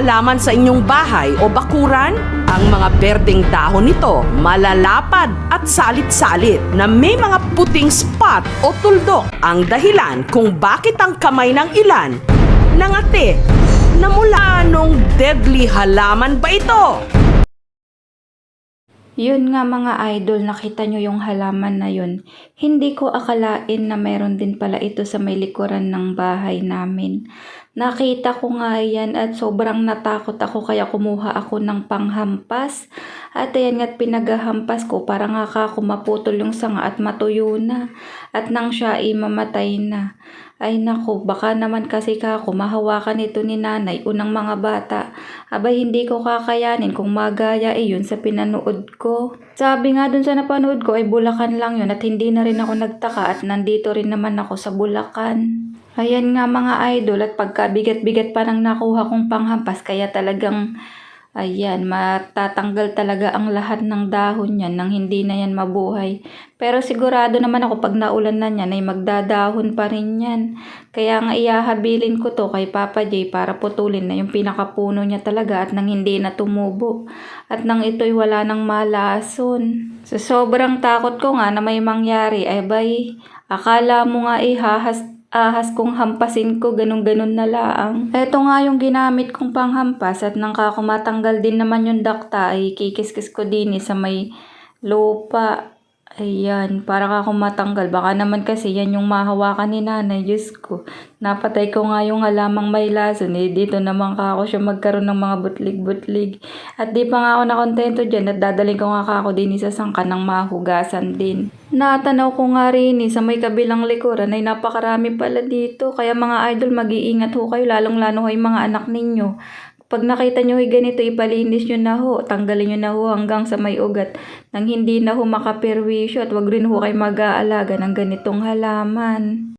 halaman sa inyong bahay o bakuran? Ang mga berdeng dahon nito malalapad at salit-salit na may mga puting spot o tuldok ang dahilan kung bakit ang kamay ng ilan nangate na mula nung deadly halaman ba ito? Yun nga mga idol, nakita nyo yung halaman na yun. Hindi ko akalain na meron din pala ito sa may likuran ng bahay namin. Nakita ko nga yan at sobrang natakot ako kaya kumuha ako ng panghampas. At ayan nga't pinagahampas ko para nga ako maputol yung sanga at matuyo na. At nang siya ay mamatay na. Ay nako, baka naman kasi kako mahawakan ito ni nanay unang mga bata. Abay hindi ko kakayanin kung magaya eh yun sa pinanood ko. Sabi nga dun sa napanood ko ay Bulacan lang yun at hindi na rin ako nagtaka at nandito rin naman ako sa Bulacan. Ayan nga mga idol at pagkabigat-bigat pa nang nakuha kong panghampas kaya talagang Ayan, matatanggal talaga ang lahat ng dahon niyan nang hindi na yan mabuhay. Pero sigurado naman ako pag naulan na niyan ay magdadahon pa rin yan. Kaya nga iahabilin ko to kay Papa J para putulin na yung pinakapuno niya talaga at nang hindi na tumubo. At nang ito'y wala nang malason. So sobrang takot ko nga na may mangyari ay bay, akala mo nga ihahas ahas kong hampasin ko, ganun-ganun na laang. Eto nga yung ginamit kong panghampas at nang kakumatanggal din naman yung dakta ay kikiskis ko din eh sa may lupa. Ayan, para ka matanggal. Baka naman kasi yan yung mahawakan ni nanay. Diyos ko, napatay ko nga yung halamang may lason. Eh, dito naman ka ako siya magkaroon ng mga butlig-butlig. At di pa nga ako nakontento dyan at dadaling ko nga ka ako din sa sangka ng mahugasan din. Natanaw ko nga rin eh, sa may kabilang likuran ay napakarami pala dito. Kaya mga idol, mag-iingat ho kayo, lalong-lalo ho yung mga anak ninyo. Pag nakita nyo ay ganito, ipalinis nyo na ho. Tanggalin nyo na ho hanggang sa may ugat nang hindi na ho makapirwisyo at wag rin ho kayo mag-aalaga ng ganitong halaman.